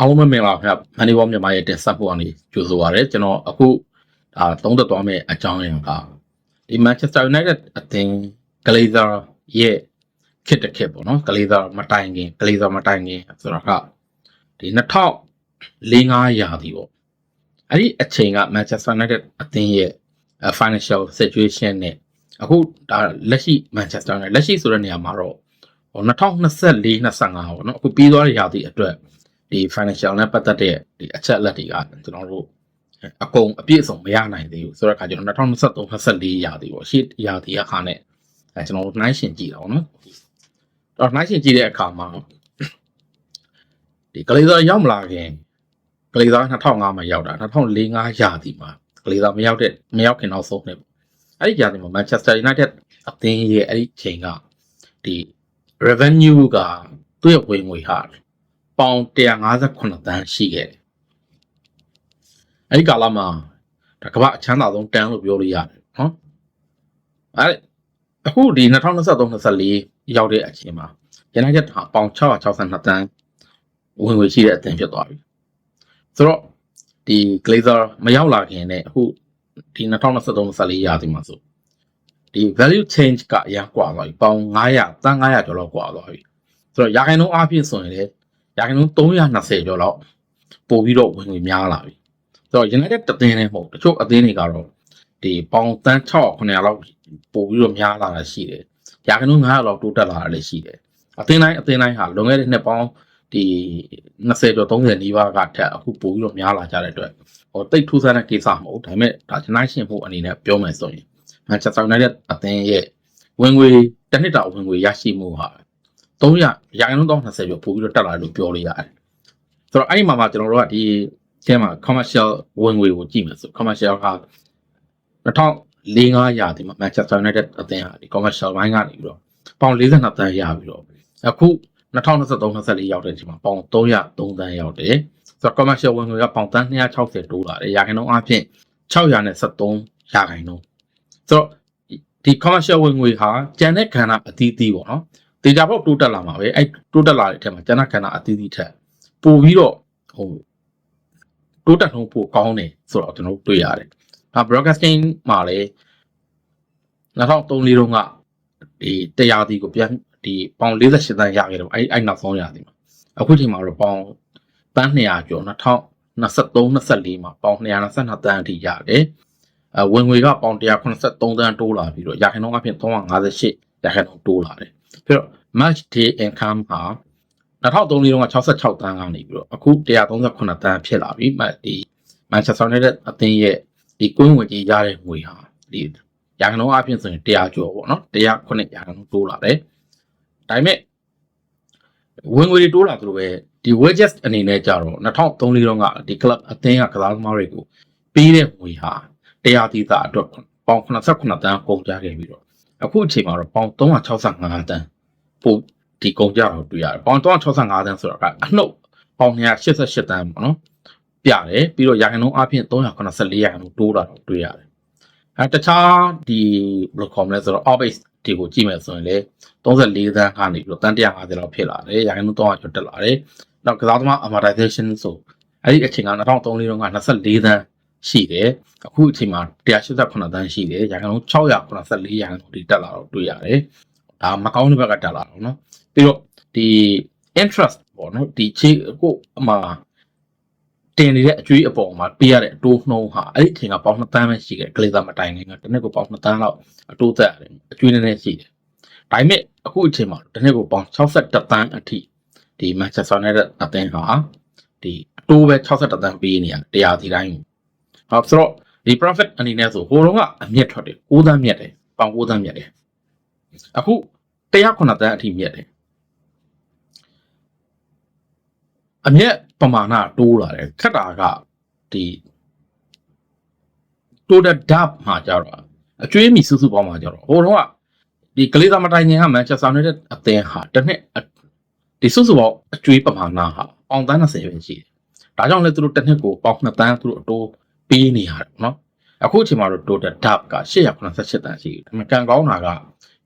အားလုံးပဲမင်္ဂလာပါခင်ဗျမန်နီဘောမြန်မာရဲ့တင်ဆက်ဖို့အနေကြိုဆိုပါရစေကျွန်တော်အခုဒါသုံးသက်သွားမယ့်အကြောင်းအရာကဒီ Manchester United အသင်း Glazer ရဲ့ခစ်တစ်ခစ်ပေါ့နော် Glazer မတိုင်ခင် Glazer မတိုင်ခင်ဆိုတော့ကဒီ2004-5ရာသီပေါ့အဲ့ဒီအချိန်က Manchester United အသင်းရဲ့ financial situation နဲ့အခုဒါလက်ရှိ Manchester United လက်ရှိဆိုတဲ့နေရာမှာတော့ဟို2024 25ပေါ့နော်အခုပြီးသွားတဲ့ရာသီအတွက် ဒီ financial နဲ့ပတ်သက်တဲ့ဒီအချက်အလက်တွေကကျွန်တော်တို့အကုန်အပြည့်အစုံမရနိုင်သေးဘူးဆိုတော့အခါကျတော့2023 24ရာသီပေါ့ရှေ့ရာသီအခါနဲ့အဲကျွန်တော်တို့နှိုင်းရှင်ကြည့်တာပေါ့နော်တော့နှိုင်းရှင်ကြည့်တဲ့အခါမှာဒီကလေးသားရောက်မလာခင်ကလေးသား2005မှာရောက်တာ2004 5ရာသီမှာကလေးသားမရောက်တဲ့မရောက်ခင်နောက်ဆုံးနှစ်ပေါ့အဲ့ဒီရာသီမှာ Manchester United အသင်းရဲ့အဲ့ဒီချိန်ကဒီ revenue ကသူ့ရဲ့ဝင်ငွေဟာ ပေါင်158တန်းရှိခဲ့တယ်။အဲဒီကာလမှာဒါကမ္ဘာအချမ်းသာဆုံးတန်းလို့ပြောလို့ရတယ်နော်။အဲအခုဒီ2023-24ရောက်တဲ့အချိန်မှာ United ဟာပေါင်662တန်းဝင်ငွေရှိတဲ့အသင်းဖြစ်သွားပြီ။ဆိုတော့ဒီ Glazer မရောက်လာခင်နဲ့အခုဒီ2023-24ရာသီမှာဆိုဒီ value change ကအရင်ကွာသွားပြီ။ပေါင်900တန်း900ကျော်လောက်ကွာသွားပြီ။ဆိုတော့ရာခိုင်နှုန်းအပြည့်ဆိုရင်လည်း ရာခိုင်နှုန်း320ကျော်လောက်ပို့ပြီးတော့ဝင်ငွေများလာပြီဆိုတော့ United တသင်းနဲ့မဟုတ်တချို့အသင်းတွေကတော့ဒီပေါင်တန်း6 900လောက်ပို့ပြီးတော့များလာတာရှိတယ်ရာခိုင်နှုန်း900လောက်တိုးတက်လာတာလည်းရှိတယ်အသင်းတိုင်းအသင်းတိုင်းဟာလွန်ခဲ့တဲ့နှစ်ပေါင်းဒီ20ကျော်30နီးပါးကထက်အခုပို့ပြီးတော့များလာကြတဲ့အတွက်ဟိုတိတ်ထူးဆန်းတဲ့ကိစ္စမဟုတ်ဒါပေမဲ့ဒါကျွန်တော်ရှင်းဖို့အနေနဲ့ပြောမယ်ဆိုရင် Manchester United အသင်းရဲ့ဝင်ငွေတစ်နှစ်တာဝင်ငွေရရှိမှုဟာ 300ရာခိုင်နှုန်း30ကျော်ပို့ပြီးတော့တက်လာတယ်လို့ပြောလို့ရတယ်ဆိုတော့အဲ့ဒီမှာမှကျွန်တော်တို့ကဒီအဲမှာ commercial ဝင်ငွေကိုကြည့်မယ်ဆို commercial က2004ရာသီမှာ Manchester United အသင်းဟာဒီ commercial ဘိုင်းကနေပြီးတော့ပေါင်42တန်းရပြီးတော့အခု2023-24ရောက်တဲ့အချိန်မှာပေါင်303တန်းရောက်တယ်ဆိုတော့ commercial ဝင်ငွေကပေါင်တန်း260တိုးလာတယ်ရာခိုင်နှုန်းအပြင်673ရာခိုင်နှုန်းဆိုတော့ဒီ commercial ဝင်ငွေဟာကျန်တဲ့ခန္ဓာအသီးသီးပေါ့နော် ဒေတာပေါက်တိုးတက်လာမှာပဲအဲ့တိုးတက်လာတဲ့အထက်မှာကျန်တဲ့ခန္ဓာအသီးသီးထက်ပို့ပြီးတော့ဟိုတိုးတက်နှုန်းပိုကောင်းတယ်ဆိုတော့ကျွန်တော်တို့တွေ့ရတယ်။ဒါ broadcasting မှာလည်း2003လေးတုန်းကဒီတရားဒီကိုပြန်ဒီပေါင်48တန်းရခဲ့တယ်အဲ့အဲ့နောက်ဆုံးရသည်မှာအခုချိန်မှာတော့ပေါင်တန်း200ကျော်2023 24မှာပေါင်222တန်းအထိရတယ်။အဝင်ငွေကပေါင်183တန်းတိုးလာပြီးတော့ရာခိုင်နှုန်းအပြင်358ရာခိုင်နှုန်းတိုးလာတယ်။ ပြီးတော့ match day income ဟာ2003လေးတုန်းက66တန်းကနေပြီးတော့အခု138တန်းဖြစ်လာပြီ။ဒီ Manchester United အသင်းရဲ့ဒီကွင်းဝင်ကြီးရတဲ့ငွေဟာဒီရာခိုင်နှုန်းအပြင်ဆိုရင်100ကျော်ပေါ့နော်109ရာခိုင်နှုန်းတိုးလာတယ်။ဒါပေမဲ့ဝင်ငွေတွေတိုးလာသလိုပဲဒီ wages အနေနဲ့ကြတော့2003လေးတုန်းကဒီ club အသင်းကကစားသမားတွေကိုပေးတဲ့ငွေဟာတရားသီးသားအတွက်ပေါင်89တန်းကုန်ကြခဲ့ပြီးတော့ အခုအချိန်မှာတော့ပေါင်365တန်းပို့ဒီကုန်ကြတော့တွေ့ရတယ်ပေါင်365တန်းဆိုတော့ကအနှုတ်ပေါင်288တန်းပေါ့နော်ပြတယ်ပြီးတော့ရာခိုင်နှုန်းအပြင်384ရာခိုင်နှုန်းတိုးတာတော့တွေ့ရတယ်အဲတခြားဒီဘယ်လိုခေါ်မလဲဆိုတော့ office ဒီကိုကြည့်မယ်ဆိုရင်လေ34တန်းကနေပြီးတော့တန်း150လောက်ဖြစ်လာတယ်ရာခိုင်နှုန်း300ကျော်တက်လာတယ်နောက်ကစားသမား amortization ဆိုအဲ့ဒီအချိန်က2003လေးတုန်းက24တန်း ရှိတယ်အခုအချိန်မှာ188တန်းရှိတယ်ရာခိုင်နှုန်း684ရာခိုင်နှုန်းဒီတက်လာတော့တွေ့ရတယ်ဒါမကောင်းတဲ့ဘက်ကတက်လာတော့เนาะပြီးတော့ဒီ interest ပေါ့နော်ဒီချေကိုအမှာတင်နေတဲ့အကျွေးအပေါ်မှာပေးရတဲ့အတိုးနှုံးဟာအဲ့ဒီအချိန်ကပေါင်2တန်းပဲရှိခဲ့ကလေးသားမတိုင်ခင်ကတစ်နှစ်ကိုပေါင်2တန်းလောက်အတိုးသက်ရတယ်အကျွေးနည်းနည်းရှိတယ်ဒါပေမဲ့အခုအချိန်မှာတစ်နှစ်ကိုပေါင်61တန်းအထိဒီ Manchester United အသင်းဟာဒီအတိုးပဲ61တန်းပေးနေရတရားစီတိုင်း ဟုတ်ဆိုတော့ဒီ profit အနေနဲ့ဆိုဟိုတုန်းကအမြင့်ထွက်တယ်6တန်းမြတ်တယ်ပေါင်6တန်းမြတ်တယ်အခု109တန်းအထိမြတ်တယ်အမြက်ပမာဏတိုးလာတယ်ခက်တာကဒီတိုးတဲ့ dab မှာကြတော့အကျွေးမီစုစုပေါင်းမှာကြတော့ဟိုတော့ကဒီကလေးသမတိုင်ငင်ကမန်ချက်စတာယူနိုက်တက်အသင်းဟာတစ်နှစ်ဒီစုစုပေါင်းအကျွေးပမာဏဟာပေါင်တန်း30ပဲရှိတယ်ဒါကြောင့်လည်းသူတို့တစ်နှစ်ကိုပေါင်2တန်းသူတို့အတိုး ပေးနေရတယ်နော်အခုအချိန်မှာတော့ total dab က888တန်းရှိတယ်ဒါပေမဲ့ကံကောင်းတာက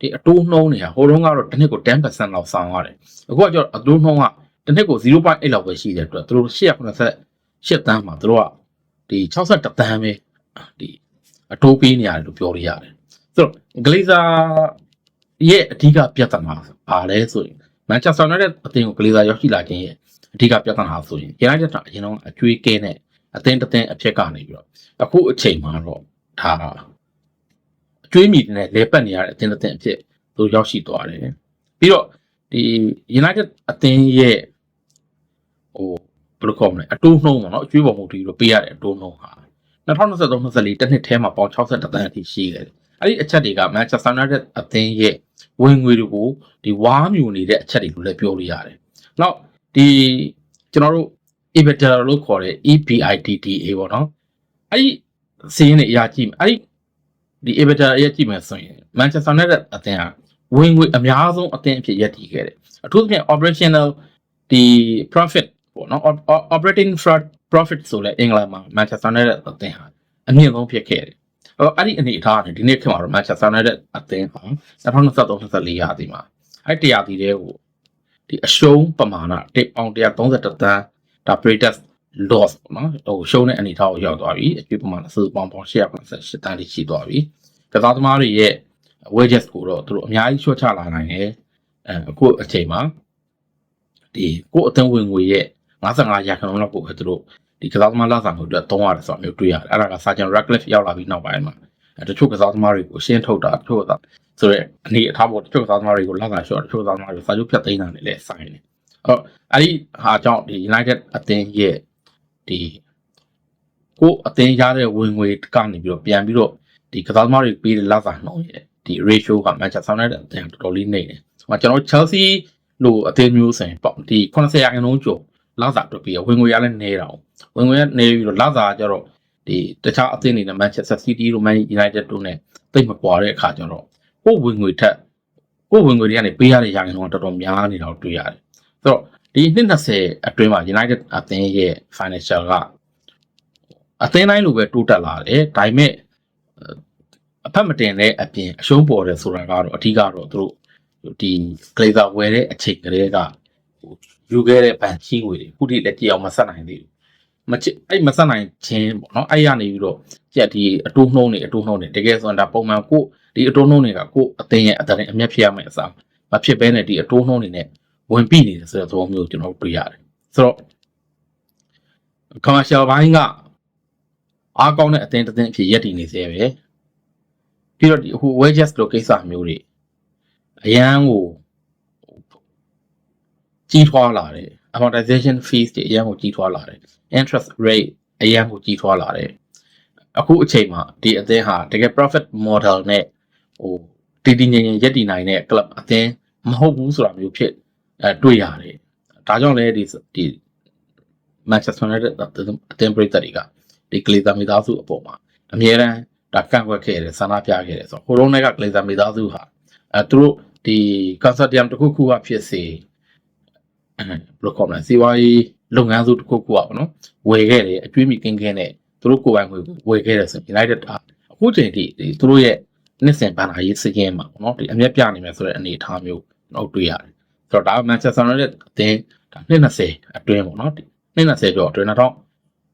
ဒီအတိုးနှုံးနေတာဟိုတုန်းကတော့တစ်နှစ်ကို10%လောက်ဆောင်ရတယ်အခုကကျတော့အတိုးနှုံးကတစ်နှစ်ကို0.8လောက်ပဲရှိတဲ့အတွက်သူတို့188တန်းမှာသူတို့ကဒီ61တန်းပဲဒီအတိုးပေးနေရတယ်လို့ပြောလို့ရတယ်ဆိုတော့ဂလိဇာရဲ့အဓိကပြဿနာပါလဲဆိုရင်မန်ချက်စတာနဲ့အသင်းကိုဂလိဇာရောက်ရှိလာခြင်းရဲ့အဓိကပြဿနာဆိုရင် United ကအရင်တော့အကျွေးကဲနဲ့ အသင်းတစ်သင်းအဖြစ်ကနေပြီးတော့အခုအချိန်မှာတော့ဒါအကျွေးမြည်နဲ့လဲပတ်နေရတဲ့အသင်းတစ်သင်းအဖြစ်သူရောက်ရှိသွားတယ်ပြီးတော့ဒီ United အသင်းရဲ့ဟိုဘယ်လိုခေါ်မလဲအတိုးနှုံးပေါ့နော်အကျွေးပေါ်မှုတည်ပြီးတော့ပေးရတဲ့အတိုးနှုံးဟာ2023-24တစ်နှစ်ထဲမှာပေါင်60တန်းအထိရှိတယ်အဲ့ဒီအချက်တွေက Manchester United အသင်းရဲ့ဝင်ငွေတွေကိုဒီဝါးမြူနေတဲ့အချက်တွေလို့လည်းပြောလို့ရတယ်။နောက်ဒီကျွန်တော်တို့ EBITDA လို့ခေါ်တဲ့ EBITDA ပေါ့နော်။အဲ့ဒီစီးရင်တွေအရာကြည့်မယ်။အဲ့ဒီဒီ EBITDA အရာကြည့်မယ်ဆိုရင် Manchester United အသင်းဟာဝင်ငွေအများဆုံးအသင်းအဖြစ်ရပ်တည်ခဲ့တယ်။အထူးသဖြင့် operational ဒီ profit ပေါ့နော် Op- operating fra- profit ဆိုလဲအင်္ဂလန်မှာ Manchester United အသင်းဟာအမြင့်ဆုံးဖြစ်ခဲ့တယ်။အဲ့တော့အဲ့ဒီအနေအထားကနေဒီနေ့ခေတ်မှာတော့ Manchester United အသင်းဟာ2023-24ရာသီမှာအဲ့တရာသီတဲကိုဒီအရှုံးပမာဏတစ်ပေါင်131တန်း ဒါ Pretus loss ပေါ့နော်ဟိုရှုံးတဲ့အနေအထားကိုရောက်သွားပြီအကျွေးပမာဏစုစုပေါင်းပေါင်း188တန်းတိရှိသွားပြီကစားသမားတွေရဲ့ wages ကိုတော့သူတို့အများကြီးချွတ်ချလာနိုင်တယ်အဲအခုအချိန်မှာဒီကိုယ့်အသင်းဝင်ငွေရဲ့55ရာခိုင်နှုန်းလောက်ကိုပဲသူတို့ဒီကစားသမားလာဆောင်မှုအတွက်သုံးရတယ်ဆိုတာမျိုးတွေ့ရတယ်အဲ့ဒါက Sergeant Radcliffe ရောက်လာပြီးနောက်ပိုင်းမှာအဲတချို့ကစားသမားတွေကိုရှင်းထုတ်တာတချို့ကဆိုတော့အနေအထားပေါ်တချို့ကစားသမားတွေကိုလာဆောင်ရှော့တချို့ကစားသမားတွေကိုစာချုပ်ဖြတ်သိမ်းတာနဲ့လည်းဆိုင်တယ် အဲ့တော့အဲ့ဒီဟာကြောင့်ဒီ United အသင်းရဲ့ဒီကိုယ့်အသင်းရတဲ့ဝင်ငွေကနေပြီးတော့ပြန်ပြီးတော့ဒီကစားသမားတွေပေးတဲ့လာဆောင်နှုန်းရဲ့ဒီ ratio က Manchester United အသင်းကတော်တော်လေးနေတယ်။ဆိုတော့ကျွန်တော် Chelsea လို့အသင်းမျိုးဆိုရင်ပေါ့ဒီ80ရာခိုင်နှုန်းကျော်လာစာတွက်ပြီးဝင်ငွေရလည်းနေတာ။ဝင်ငွေရနေပြီးတော့လာစာကကျတော့ဒီတခြားအသင်းတွေနဲ့ Manchester City တို့ Man United တို့နဲ့တိတ်မကွာတဲ့အခါကျတော့ကိုယ်ဝင်ငွေထက်ကိုယ်ဝင်ငွေတွေကနေပေးရတဲ့ရာခိုင်နှုန်းကတော်တော်များနေတာကိုတွေ့ရတယ်။ ဆိုတော့ဒီနှစ်20အတွင်းမှာ United အသင်းရဲ့ financial ကအသင်းတိုင်းလိုပဲတိုးတက်လာတယ်။ဒါပေမဲ့အဖက်မတင်တဲ့အပြင်အရှုံးပေါ်တယ်ဆိုတာကတော့အထူးကတော့သူတို့ဒီ Glazer ဝယ်တဲ့အချိန်ကလေးကဟိုယူခဲ့တဲ့ဗန်ချီငွေတွေခုထိလက်ကြည့်အောင်မဆက်နိုင်သေးဘူး။မချစ်အဲ့မဆက်နိုင်ခြင်းပေါ့နော်။အဲ့ရနေပြီးတော့ကြက်ဒီအတိုးနှုံးနေအတိုးနှုံးနေတကယ်ဆိုရင်ဒါပုံမှန်ကိုဒီအတိုးနှုံးတွေကကိုအသိရဲ့အတရင်အမျက်ဖြစ်ရမယ့်အစားမဖြစ်ဘဲနဲ့ဒီအတိုးနှုံးတွေနဲ့ ဝင်ပြီးနေတယ်ဆိုတဲ့သဘောမျိုးကျွန်တော်တွေ့ရတယ်။ဆိုတော့ commercial ဘိုင်းကအားကောင်းတဲ့အသင်းတစ်သင်းအဖြစ်ရည်တည်နေစေပဲ။ပြီးတော့ဒီဟို wages လို့ကိစ္စမျိုးတွေအရန်ကိုကြီးထွားလာတယ် amortization fees တွေအရန်ကိုကြီးထွားလာတယ် interest rate အရန်ကိုကြီးထွားလာတယ်အခုအချိန်မှာဒီအသင်းဟာတကယ် profit model နဲ့ဟိုတည်တည်ငြိမ်ငြိမ်ရပ်တည်နိုင်တဲ့ club အသင်းမဟုတ်ဘူးဆိုတာမျိုးဖြစ် အဲတွေ့ရတယ်ဒါကြောင့်လည်းဒီဒီ Manchester United အသင်းပရိသတ်တွေကဒီကလေးသားမိသားစုအပေါ်မှာအမြဲတမ်းဒါကန့်ကွက်ခဲ့တယ်ဆန္ဒပြခဲ့တယ်ဆိုတော့ဟိုတုန်းကကလေးသားမိသားစုဟာအဲသူတို့ဒီ consortium တစ်ခုခုကဖြစ်စေအဲဘယ်လိုခေါ်မလဲစီးပွားရေးလုပ်ငန်းစုတစ်ခုခုอ่ะပေါ့နော်ဝယ်ခဲ့တယ်အကျွေးမိကင်းကင်းနဲ့သူတို့ကိုယ်ပိုင်ငွေကိုဝယ်ခဲ့တယ်ဆိုရင် United ကအခုချိန်ထိဒီသူတို့ရဲ့နှစ်စဉ်ဘဏ္ဍာရေးစည်းမှာပေါ့နော်ဒီအမျက်ပြနေမယ်ဆိုတဲ့အနေအထားမျိုးတော့တွေ့ရတယ် ဆိုတော့ဒါ Manchester United အသင်းဒါ20အတွင်းပေါ့နော်ဒီ20ကျော်အတွင်း2000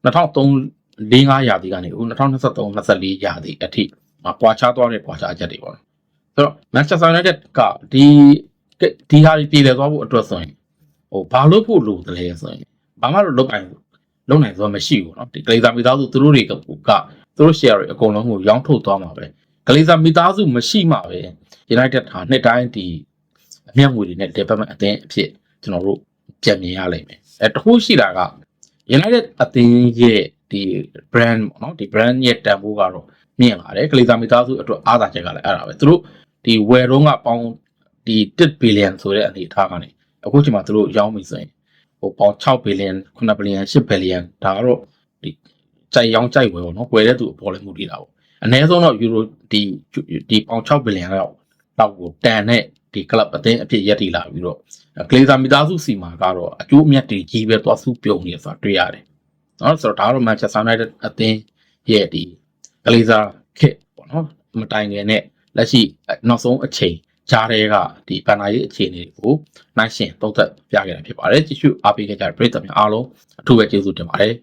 2003 5ရာသီကနေအခု2023 24ရာသီအထိမှာပွာချသွားတဲ့ပွာချချက်တွေပေါ့နော်ဆိုတော့ Manchester United ကဒီဒီဟာတွေပြည်လည်သွားဖို့အတွက်ဆိုရင်ဟိုဘာလို့ဖို့လိုတယ်လဲဆိုရင်ဘာမှလုပ်နိုင်လုပ်နိုင်ဆိုတာမရှိဘူးเนาะဒီ Glazer မိသားစုသူတို့တွေကသူတို့ share တွေအကုန်လုံးကိုရောင်းထုတ်သွားမှာပဲ Glazer မိသားစုမရှိမှပဲ United ဟာနှစ်တိုင်းဒီ အမျက်ငွေတွေနဲ့ development အသင်းအဖြစ်ကျွန်တော်တို့ကြံမြင်ရလိမ့်မယ်အဲတခုရှိတာက United အသင်းရဲ့ဒီ brand ပေါ့နော်ဒီ brand ရဲ့တန်ဖိုးကတော့မြင့်လာတယ်ကလေးသားမိသားစုအတွက်အားသာချက်ကလည်းအဲ့ဒါပဲသူတို့ဒီဝယ်တော့ကပေါင်းဒီ1 billion ဆိုတဲ့အနေအထားကနေအခုချိန်မှာသူတို့ရောင်းပြီဆိုရင်ဟိုပေါင်း6 billion 9 billion 10 billion ဒါကတော့ဒီကြိုက်ရောင်းကြိုက်ဝယ်ပေါ့နော်ဝယ်တဲ့သူအပေါ်လည်းမှုတည်တာပေါ့အနည်းဆုံးတော့ euro ဒီဒီပေါင်း6 billion လောက်တော့ကိုတန်တဲ့ ဒီ club အသင်းအဖြစ်ရက်တည်လာပြီးတော့ကလေးသားမိသားစုစီမှာကတော့အကျိုးအမြတ်တွေကြီးပဲသွားစုပြုံနေဆိုတာတွေ့ရတယ်။နော်ဆိုတော့ဒါကတော့ Manchester United အသင်းရဲ့ဒီကလေးစားခစ်ပေါ့နော်မတိုင်ငယ်နဲ့လက်ရှိနောက်ဆုံးအချိန်ဂျားတွေကဒီဘန်နာရေးအခြေအနေကိုနိုင်ရှင်သုံးသက်ပြခဲ့တာဖြစ်ပါတယ်ကြည့်ရှုအားပေးခဲ့ကြတဲ့ပရိသတ်များအားလုံးအထူးပဲကျေးဇူးတင်ပါတယ်